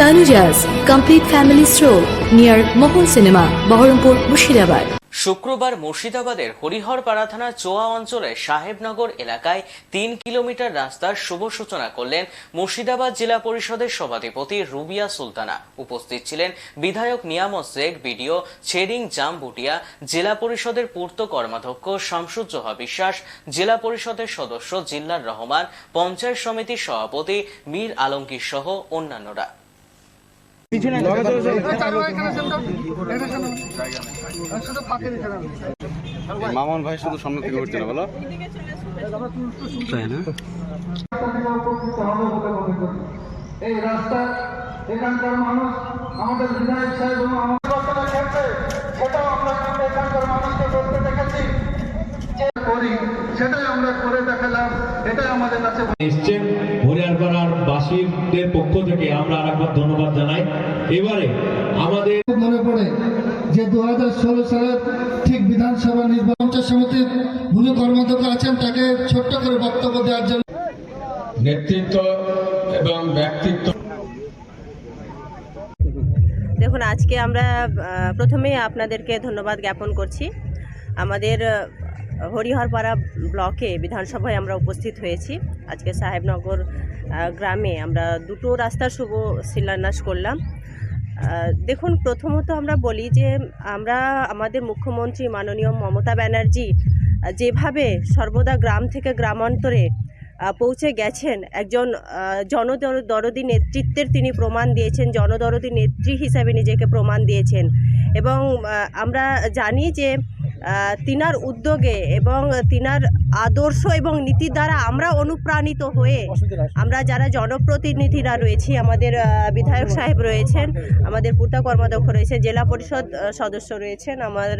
Tanuja's complete family store near Mohan cinema Baharampur Murshidabad শুক্রবার মুর্শিদাবাদের হরিহরপাড়া থানার চোয়া অঞ্চলে সাহেবনগর এলাকায় তিন কিলোমিটার রাস্তার শুভ সূচনা করলেন মুর্শিদাবাদ জেলা পরিষদের সভাধিপতি রুবিয়া সুলতানা। উপস্থিত ছিলেন বিধায়ক নিয়ামত শেখ, বিডিও ছেরিং জামবুটিয়া, জেলা পরিষদের পূর্ত কর্মাধ্যক্ষ শামসুজ্জোহা বিশ্বাস, জেলা পরিষদের সদস্য জিল্লার রহমান, পঞ্চায়েত সমিতির সভাপতি মীর আলমগীর সহ অন্যান্যরা। মামন ভাই শুধু সামনে থেকে উঠছে না বলো। এই রাস্তা এখানকার মানুষ আমাদের বিধায়ক সাহেব এবং আমাদের সেটাও আমরা কিন্তু এখানকার মানুষকে করতে দেখেছি যে করি সেটাই আমরা করে দেখালাম এটাই আমাদের কাছে এসছেন হরিয়ারপাড়ার বাসীদের পক্ষ থেকে আমরা আরেকবার ধন্যবাদ জানাই। এবারে আমাদের মনে পড়ে যে দু হাজার ষোলো সালের ঠিক বিধানসভা নির্বাচন পঞ্চায়েত সমিতির ভূমি কর্মাধ্যক্ষ আছেন তাকে ছোট্ট করে বক্তব্য দেওয়ার জন্য। নেতৃত্ব এবং ব্যক্তিত্ব। দেখুন আজকে আমরা প্রথমেই আপনাদেরকে ধন্যবাদ জ্ঞাপন করছি। আমাদের হরিহরপাড়া ব্লকে বিধানসভায় আমরা উপস্থিত হয়েছি। আজকে সাহেবনগর গ্রামে আমরা দুটো রাস্তার শুভ শিলান্যাস করলাম। দেখুন প্রথমত আমরা বলি যে আমরা আমাদের মুখ্যমন্ত্রী মাননীয় মমতা ব্যানার্জি যেভাবে সর্বদা গ্রাম থেকে গ্রামান্তরে পৌঁছে গেছেন একজন আহ, জনদরদি নেতৃত্বের তিনি প্রমাণ দিয়েছেন জনদরদি নেত্রী হিসাবে নিজেকে প্রমাণ দিয়েছেন। এবং আমরা জানি যে তিনার উদ্যোগে এবং তিনার আদর্শ এবং নীতি দ্বারা আমরা অনুপ্রাণিত হয়ে আমরা যারা জনপ্রতিনিধিরা রয়েছি, আমাদের বিধায়ক সাহেব রয়েছেন, আমাদের পূর্ত কর্মাধ্যক্ষ রয়েছে জেলা পরিষদ সদস্য রয়েছেন, আমার,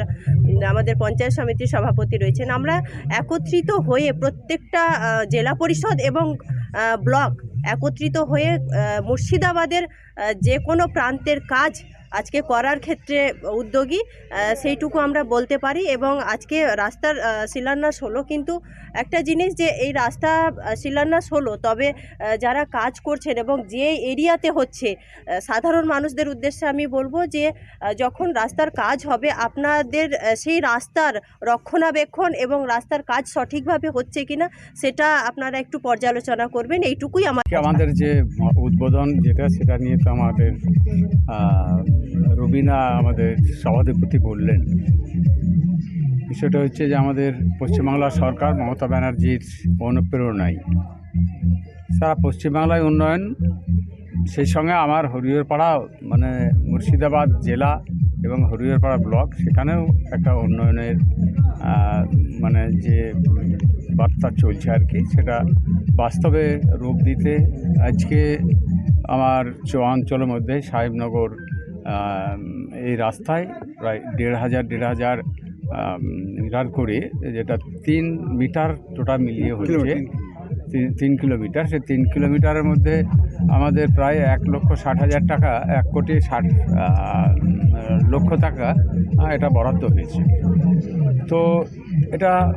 আমাদের পঞ্চায়েত সমিতির সভাপতি রয়েছেন। আমরা একত্রিত হয়ে প্রত্যেকটা জেলা পরিষদ এবং ব্লক একত্রিত হয়ে মুর্শিদাবাদের যে কোনো প্রান্তের কাজ আজকে করার ক্ষেত্রে উদ্যোগী সেইটুকু আমরা বলতে পারি এবং আজকে রাস্তার শিলান্যাস হলো কিন্তু একটা জিনিস যে এই রাস্তা শিলান্যাস হলো তবে যারা কাজ করছেন এবং যে এরিয়াতে হচ্ছে সাধারণ মানুষদের উদ্দেশ্যে আমি বলব যে যখন রাস্তার কাজ হবে আপনাদের সেই রাস্তার রক্ষণাবেক্ষণ এবং রাস্তার কাজ সঠিকভাবে হচ্ছে কিনা, সেটা আপনারা একটু পর্যালোচনা করবেন, এইটুকুই আমার আমাদের যে উদ্বোধন যেটা, সেটা নিয়ে তো আমাদের রুবিনা আমাদের সভাধিপতি বললেন। বিষয়টা হচ্ছে যে আমাদের পশ্চিমবাংলার সরকার মমতা ব্যানার্জির অনুপ্রেরণায় সারা পশ্চিমবাংলায় উন্নয়ন, সেই সঙ্গে আমার হরিহরপাড়া মানে মুর্শিদাবাদ জেলা এবং হরিহরপাড়া ব্লক, সেখানেও একটা উন্নয়নের মানে যে বার্তা চলছে আর কি, সেটা বাস্তবে রূপ দিতে আজকে আমার চৌয়াঞ্চলের মধ্যে সাহেবনগর এই রাস্তায় প্রায় দেড় হাজার দেড় হাজার মিটার করে যেটা তিন মিটার টোটাল মিলিয়ে হচ্ছে। তিন- কিলোমিটার। সে তিন কিলোমিটারের মধ্যে আমাদের প্রায় এক লক্ষ ষাট হাজার টাকা এক কোটি ষাট লক্ষ টাকা এটা বরাদ্দ হয়েছে। তো এটা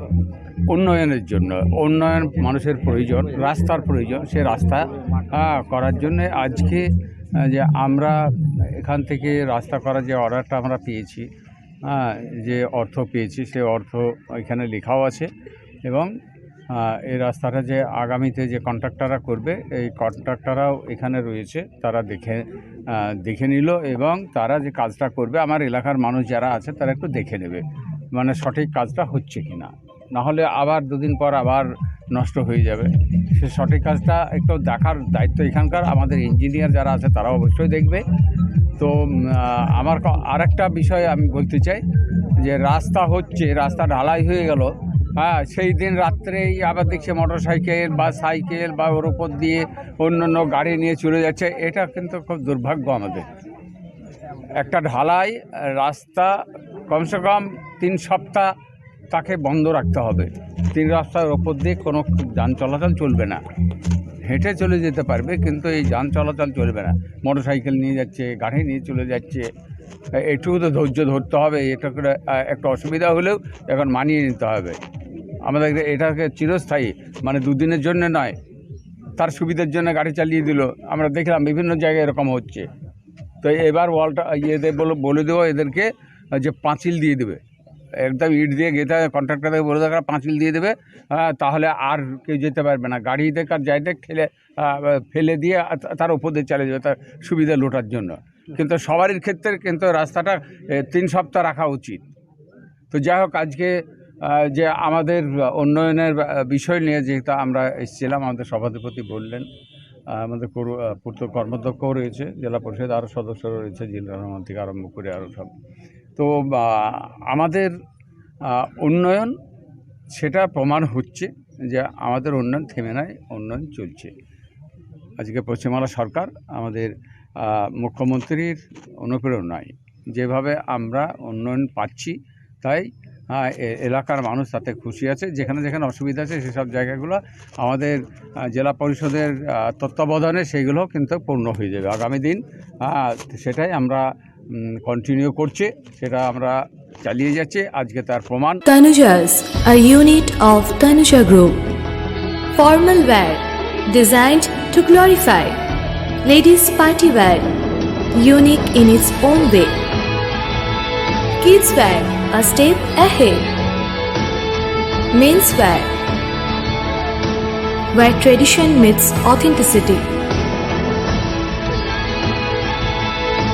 উন্নয়নের জন্য উন্নয়ন মানুষের প্রয়োজন রাস্তার প্রয়োজন। সে রাস্তা করার জন্য আজকে যে আমরা এখান থেকে রাস্তা করার যে অর্ডারটা আমরা পেয়েছি হ্যাঁ, যে অর্থ পেয়েছি সে অর্থ এখানে লেখাও আছে এবং এই রাস্তাটা যে আগামীতে যে কন্ট্রাক্টররা করবে এই কন্ট্রাক্টররাও এখানে রয়েছে তারা দেখে দেখে নিল এবং তারা যে কাজটা করবে আমার এলাকার মানুষ যারা আছে তারা একটু দেখে নেবে মানে সঠিক কাজটা হচ্ছে কি না নাহলে আবার দুদিন পর আবার নষ্ট হয়ে যাবে। সে সঠিক কাজটা একটু দেখার দায়িত্ব এখানকার, আমাদের ইঞ্জিনিয়ার যারা আছে তারা অবশ্যই দেখবে। তো আমার আর একটা বিষয় আমি বলতে চাই, যে রাস্তা হচ্ছে, রাস্তা ঢালাই হয়ে গেল হ্যাঁ সেই দিন রাত্রেই আবার দেখছে মোটর সাইকেল বা সাইকেল বা ওর উপর দিয়ে অন্য অন্য গাড়ি নিয়ে চলে যাচ্ছে, এটা কিন্তু খুব দুর্ভাগ্য আমাদের। একটা ঢালাই, রাস্তা কমসে কম তিন সপ্তাহ তাকে বন্ধ রাখতে হবে। তিন রাস্তার ওপর দিয়ে কোনো যান চলাচল চলবে না। হেঁটে চলে যেতে পারবে, কিন্তু এই যান চলাচল চলবে না। মোটর সাইকেল নিয়ে যাচ্ছে, গাড়ি নিয়ে চলে যাচ্ছে। একটু তো ধৈর্য ধরতে হবে, এটা করে একটা অসুবিধা হলেও এখন মানিয়ে নিতে হবে। আমাদের এটাকে চিরস্থায়ী মানে দুদিনের জন্য নয়, তার সুবিধার জন্য গাড়ি চালিয়ে দিল। আমরা দেখলাম বিভিন্ন জায়গায় এরকম হচ্ছে। তো এবার ওয়ালটা ইয়েদের বলে দেবো এদেরকে যে পাঁচিল দিয়ে দেবে। একদম ইট দিয়ে গেতে কন্ট্রাক্টরদের বলে দেওয়া পাঁচিল দিয়ে দেবে তাহলে আর কেউ যেতে পারবে না। গাড়ি দেখ আর যাই দেখ, ঠেলে ফেলে দিয়ে তার উপর দিয়ে চলে যাবে, তার সুবিধা লোটার জন্য। কিন্তু সবারই ক্ষেত্রে কিন্তু রাস্তাটা তিন সপ্তাহ রাখা উচিত। তো যাই হোক, আজকে যে আমাদের উন্নয়নের বিষয় নিয়ে যেহেতু আমরা এসেছিলাম, আমাদের সভাধিপতি বললেন আমাদের পুরো পূর্ত কর্মাধ্যক্ষও রয়েছে, জেলা পরিষদ আরও সদস্য রয়েছে, জেলা থেকে আরম্ভ করে আরও সব। তো আমাদের উন্নয়ন সেটা প্রমাণ হচ্ছে যে আমাদের উন্নয়ন থেমে নাই, উন্নয়ন চলছে। আজকে পশ্চিমবাংলা সরকার আমাদের মুখ্যমন্ত্রীর অনুপ্রেরণায় যেভাবে আমরা উন্নয়ন পাচ্ছি, তাই এলাকার মানুষ তাতে খুশি আছে। যেখানে যেখানে অসুবিধা আছে সেসব জায়গাগুলো আমাদের জেলা পরিষদের তত্ত্বাবধানে সেগুলো কিন্তু পূর্ণ হয়ে যাবে। আগামী দিন সেটাই আমরা কন্টিনিউ করছি সেটা আমরা চালিয়ে যাচ্ছি আজকে তার প্রমাণ Tanujas, a unit of Tanuja Group. Formal wear designed to glorify. Ladies party wear, unique in its own way. Kids wear, a step ahead. Men's wear, where tradition meets authenticity.